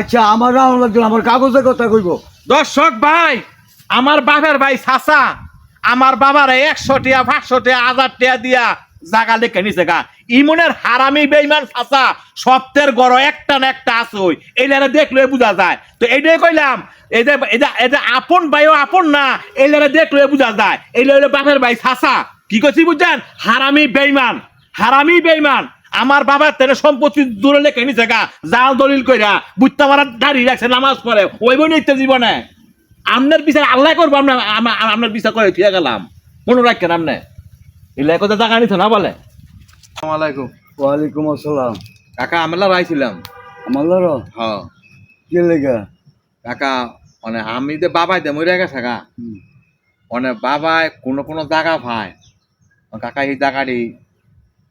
আচ্ছা আমার রাউন্ড লাগছিল আমার কাগজের কথা কইব। দর্শক ভাই, আমার বাবার ভাই সাসা, আমার বাবার একশো টিয়া, পাঁচশো টিয়া, হাজার টিয়া দিয়া জাগা লেখে নিছে গা। ইমনের হারামি বেইমান সাসা, সপ্তের গড় একটা না একটা আছে ওই এই লেরা দেখলে বোঝা যায়। তো এইটাই কইলাম, এই যে এটা এটা আপন ভাইও আপন না এই লেরা দেখলে বোঝা যায়। এই লইলে বাপের ভাই সাসা, কি করছি বুঝছেন? হারামি বেইমান হারামি বেইমান। আমার বাবার তেনে সম্পত্তি দূরে লেখে নিছে গা জাল দলিল কইরা বুঝতে মারা দাঁড়িয়ে রাখছে নামাজ পড়ে ওই বই নিতে জীবনে। আপনার বিচার আল্লাহ করব আমরা আপনার বিচার করে ঠিক গেলাম। মনে রাখেন আপনি এলাই কথা টাকা নিত না বলে? আসসালামাইকুম ওয়ালাইকুম আসসালাম। কাকা আমেলা রাইছিলাম আমার লড় হ্যাঁ। কে লেগা? কাকা মানে আমি যে বাবাই দে মরে গেছে কাকা মানে বাবাই কোনো কোনো জায়গা ভাই কাকা এই জায়গাটি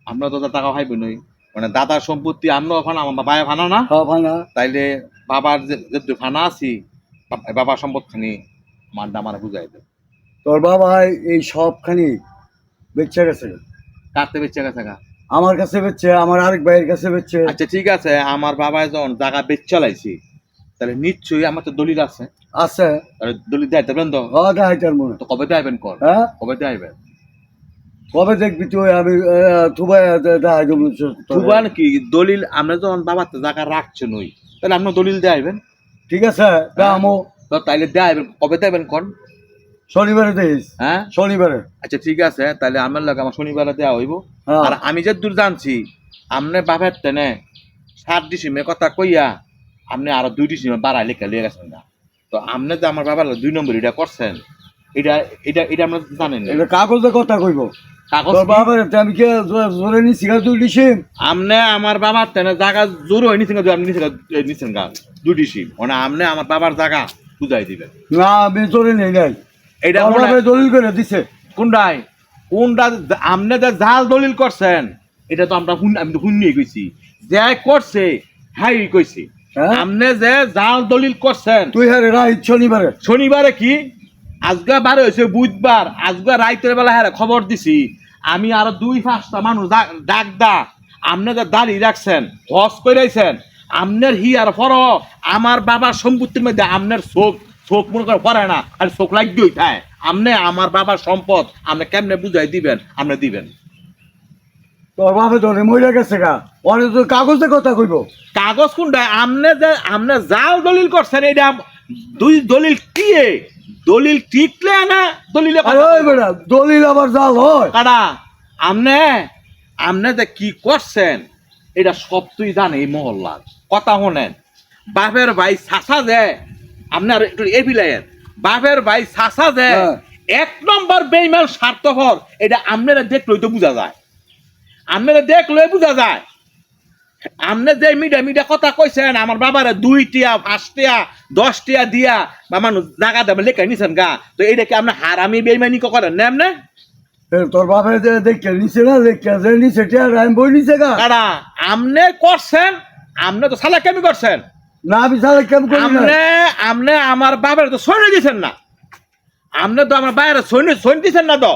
আমরা তো টাকা ভাইব নই মানে দাদার সম্পত্তি আমরা ফানা আমার বাবায় ফানা না। ফানা তাইলে বাবার যে ফানা আছি বাবার সম্পদখানি আমার আমার বুঝাই দেব তোর বাবা এই সবখানি বেচে গেছে। কাটতে বেচে গেছে কাকা আমার কাছে বেচছে আমার আরেক ভাইয়ের কাছে বেচছে আচ্ছা ঠিক আছে আমার বাবা যখন জায়গা বেচ চালাইছি তাহলে নিশ্চয়ই আমার তো দলিল আছে। আছে। দলিল দেয় দেবেন তো। দেখাইতার মনে। তো কবে দেবেন কর? হ্যাঁ? কবে দেবেন কবে দেখবি তুই? আমি দেখাই কি? দলিল আমরা যখন বাবার তো জায়গা রাখছেন ওই। তাহলে আপনার দলিল দেবেন ঠিক আছে দামও তো তাইলে দেবেন কবে দেবেন কোন? শনিবারে দিস হ্যাঁ? শনিবারে। আচ্ছা ঠিক আছে তাহলে আমার লাগে আমার শনিবারে দেওয়া হইব। হ্যাঁ। আর আমি যে দূর জানছি আমনে বাপের টেনে সাত ডিসিমে কথা কইয়া আপনি আরও দুই ডিসিমে বাড়াই লেখা লিয়ে গেছেন না তো আপনি যে আমার বাবার দুই নম্বর এটা করছেন এটা এটা এটা আমরা জানেন না। এটা কাগজে কথা কইব। তোর কি? বাবার আমি কে জোরে নি সিগা তুই ডিসিম। আমনে আমার বাবার তেনে জায়গা জোর হয় নিছেন আপনি নিছেন নিছেন গা দুই ডিসিম। মানে আমনে আমার বাবার জায়গা বুঝাই দিবেন। না আমি জোরে নেই নাই। এটা বাবা দলিল করে দিছে। কোনটাই কোনটা আমনে যে জাল দলিল করছেন এটা তো আমরা শুন- আমি তো শুনিয়ে গেছি যে করছে হাই কইছি। হ্যাঁ? আমনে যে জাল দলিল করছেন তুই হ্যাঁ শনিবারে। শনিবারে কি? আজকে বারে হয়েছে বুধবার। আজকে রাইতের বেলা হ্যাঁ খবর দিছি। আমি আরও দুই পাঁচটা মানুষ ডাক দা। আপনি যে দাঁড়িয়ে রাখছেন হস কইরাইছেন আমনের হি আর ফর আমার বাবার সম্পত্তির মধ্যে আপনার চোখ চোখ মনে করে পড়ে না আর চোখ লাগিয়ে থাকে আমনে আমার বাবার সম্পদ আপনি কেমনে বুঝাই দিবেন আপনি দিবেন। তোর বাবা তোরে মরে গেছে গা। অনেক তো কাগজে কথা কইব। কাগজ কোনটা? আমনে যে আমনে জাল দলিল করছেন এটা দুই দলিল কি? দলিল টিকলে না দলিলে দলিল আবার জাল হয়। কারা? আমনে আমনে যে কি করছেন এটা সব তুই জানে এই মহল্লার। কথা শোনেন বাপের ভাই চাচা যে আপনার একটু এ বিলাইয়ের বাপের ভাই চাচা যে হ্যাঁ। এক নম্বর বেইমান স্বার্থপর এটা আপনারা দেখলেই তো বোঝা যায়। আপনারা দেখলেই বোঝা যায়। আপনি যে মিডিয়া মিডিয়া কথা কইছেন আমার বাবারে দুই টিয়া পাঁচ টিয়া দশ টিয়া দিয়া বা মানুষ জায়গা দেবে লেখা নিছেন গা। তো এইটা কি আপনি হারামি বেইমানি করেন? না? আপনি তোর বাবা যে দেখে নিছে না দেখে যে নিছে টিয়া রাইম বই নিছে গা। কারা আমনে করছেন আমনে তো সালা কেমি করছেন? না আমি সালে কেম করি আমনে আমনে আমার বাবার তো সৈন্য দিছেন না। আমনে তো আমার বাইরে সৈন্য সৈন্য দিছেন না তো।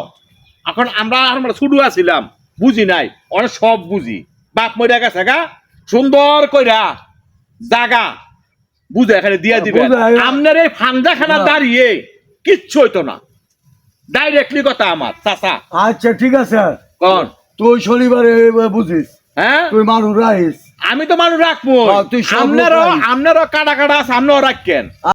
এখন আমরা আমরা ছুটু আছিলাম বুঝি নাই অনেক সব বুঝি। বাপ মরে গেছে গা। সুন্দর কইরা জাগা। বুঝে এখানে দিয়ে দিবে আপনার এই ফান্দাখানা না। দাঁড়িয়ে কিচ্ছু হইতো না। ডাইরেক্টলি কথা আমার চাচা। আচ্ছা ঠিক আছে। কন। তুই শনিবারে বুঝিস। হ্যাঁ? তুই মানুষ রাখিস। আমি তো মানুষ রাখব হ্যাঁ, আপনারও। আপনারও কাটা কাটা আছে আপনিও রাখেন।